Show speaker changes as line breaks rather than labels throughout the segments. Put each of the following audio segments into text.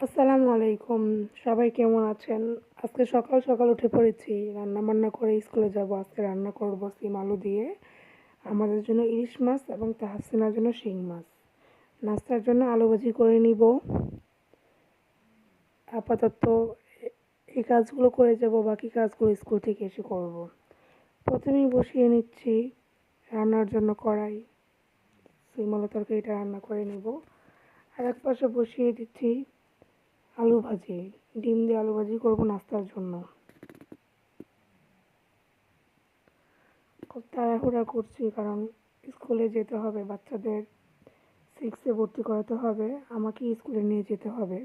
আসসালামু আলাইকুম। সবাই কেমন আছেন? আজকে সকাল সকাল উঠে পড়েছি। রান্না বান্না করে স্কুলে যাব। আজকে রান্না করব সিম আলু দিয়ে। আমাদের জন্য ইলিশ মাছ এবং তাহসিনার জন্য শিং মাছ। নাস্তার জন্য আলু ভাজি করে নিব। আপাতত এই কাজগুলো করে যাব। বাকি কাজগুলো স্কুল থেকে এসে করব। প্রথমেই বসিয়ে নিচ্ছি রান্নার জন্য কড়াই। সিম আলু তরকারিটা রান্না করে নেব। আর এক পাশে বসিয়ে দিচ্ছি আলু ভাজি, ডিম দিয়ে আলু ভাজি করব নাস্তার জন্য। খুব তাড়াহুড়া করছি কারণ স্কুলে যেতে হবে, বাচ্চাদের সিক্সে ভর্তি করাতে হবে, আমাকে স্কুলে নিয়ে যেতে হবে।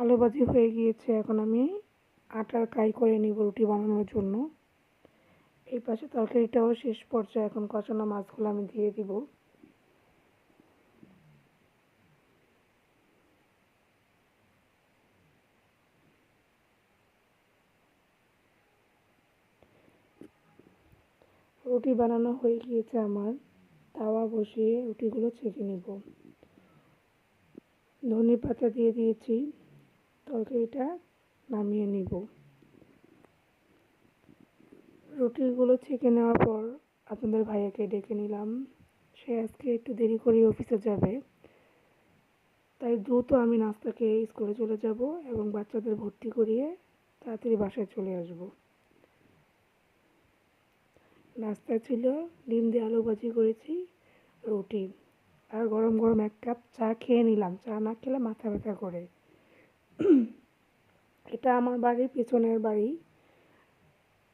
আলু ভাজি হয়ে গিয়েছে, এখন আমি আটার কাই করে নিব রুটি বানানোর জন্য। এই পাশে তরকারিটাও শেষ পর্যায়ে, এখন কষানো মাছগুলো আমি দিয়ে দিব। রুটি বানানো হয়ে গিয়েছে আমার, তাওয়া বসিয়ে রুটিগুলো ছেঁকে নিব। ধনে পাতা দিয়ে দিয়েছি, তরকারিটা নামিয়ে নিব। রুটিগুলো ছেঁকে নেওয়ার পর আপনাদের ভাইয়াকে ডেকে নিলাম। সে আজকে একটু দেরি করে অফিসে যাবে, তাই দ্রুত আমি নাস্তা খেয়ে স্কুলে চলে যাব এবং বাচ্চাদের ভর্তি করিয়ে তাড়াতাড়ি বাসায় চলে আসব। নাস্তা ছিল, ডিম দিয়ে আলু ভাজি করেছি, রুটি। আর গরম গরম এক কাপ চা খেয়ে নিলাম। চা না খেলে মাথা ব্যথা করে। এটা আমার বাড়ির পিছনের বাড়ি।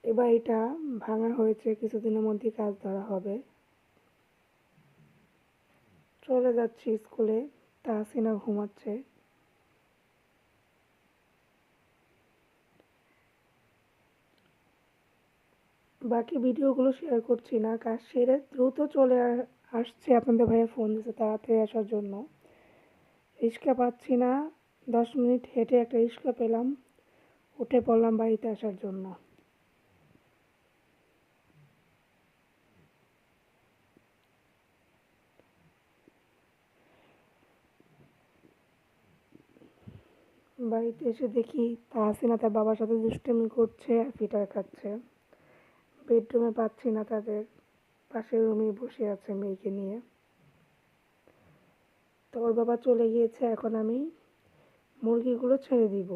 এ বাড়িটা ভাঙা হয়েছে, কিছুদিনের মধ্যে কাজ ধরা হবে। চলে যাচ্ছি স্কুলে তাহসিনা ঘুমাচ্ছে। বাকি ভিডিওগুলো শেয়ার করছি না। কাজ সেরে দ্রুত চলে আসছে আপনাদের ভাইয়া ফোন দিয়েছে তাড়াতাড়ি আসার জন্য। রিক্সা পাচ্ছি না। দশ মিনিট হেঁটে একটা রিক্সা পেলাম। উঠে পড়লাম বাড়িতে আসার জন্য। বাড়িতে এসে দেখি তাহসিনা তার বাবার সাথে দুষ্টামি করছে আর ফিটার খাচ্ছে। বেডরুমে পাচ্ছি না, তাদের পাশের রুমে বসে আছে মেয়েকে নিয়ে। তো ওর বাবা চলে গিয়েছে, এখন আমি মুরগিগুলো ছেড়ে দিব।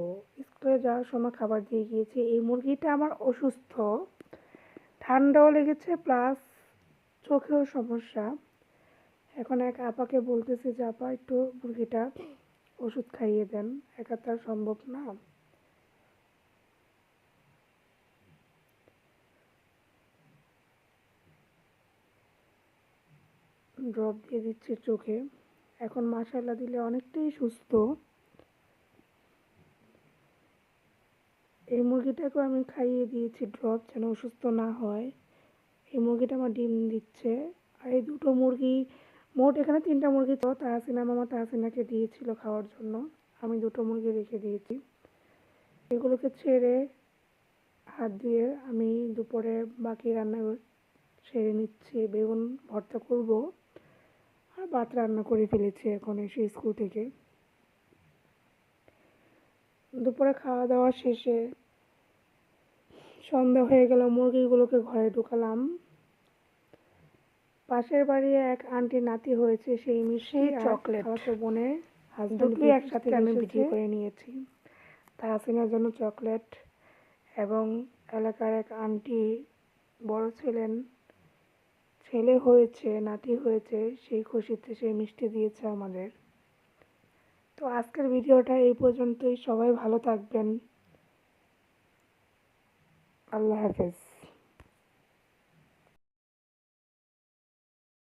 স্কুলে যাওয়ার সময় খাবার দিয়ে গিয়েছি। এই মুরগিটা আমার অসুস্থ। ঠান্ডাও লেগেছে, প্লাস চোখেও সমস্যা। এখন এক আপাকে বলতেছি যে, আপা, একটু মুরগিটা ওষুধ খাইয়ে দেন। একা তো আর সম্ভব না। ড্রপ দিয়ে দিচ্ছি চোখে। এখন মাসাল্লা দিলে অনেকটাই সুস্থ। এই মুরগিটাকেও আমি খাইয়ে দিয়েছি ড্রপ যেন অসুস্থ না হয়। এই মুরগিটা আমার ডিম দিচ্ছে। আর এই দুটো মুরগি, মোট এখানে তিনটা মুরগি তো তাহাসিনা মামা তাহাসিনাকে দিয়েছিল খাওয়ার জন্য। আমি দুটো মুরগি রেখে দিয়েছি। এগুলোকে ছেড়ে হাত দিয়ে আমি দুপুরে বাকি রান্না সেরে নিচ্ছি। বেগুন ভর্তা করব। আর ভাত রান্না করে ফেলেছি এখন এসে স্কুল থেকে। দুপুরে খাওয়া দাওয়া শেষে সন্ধ্যা হয়ে গেল মুরগিগুলোকে ঘরে ঢুকালাম। পাশের বাড়ি এক আন্টি নাতি হয়েছে সেই মিষ্টি চকলেট। বোনের দুটোই একসাথে আমি বিক্রি করে নিয়েছি। তাহসিনার জন্য চকলেট এবং এলাকার এক আন্টি বড় ছিলেন। ছেলে হয়েছে, নাতি হয়েছে, সেই খুশিতে সেই মিষ্টি দিয়েছে আমাদের। তো আজকের ভিডিওটা এই পর্যন্তই। সবাই ভালো থাকবেন। আল্লাহ হাফেজ।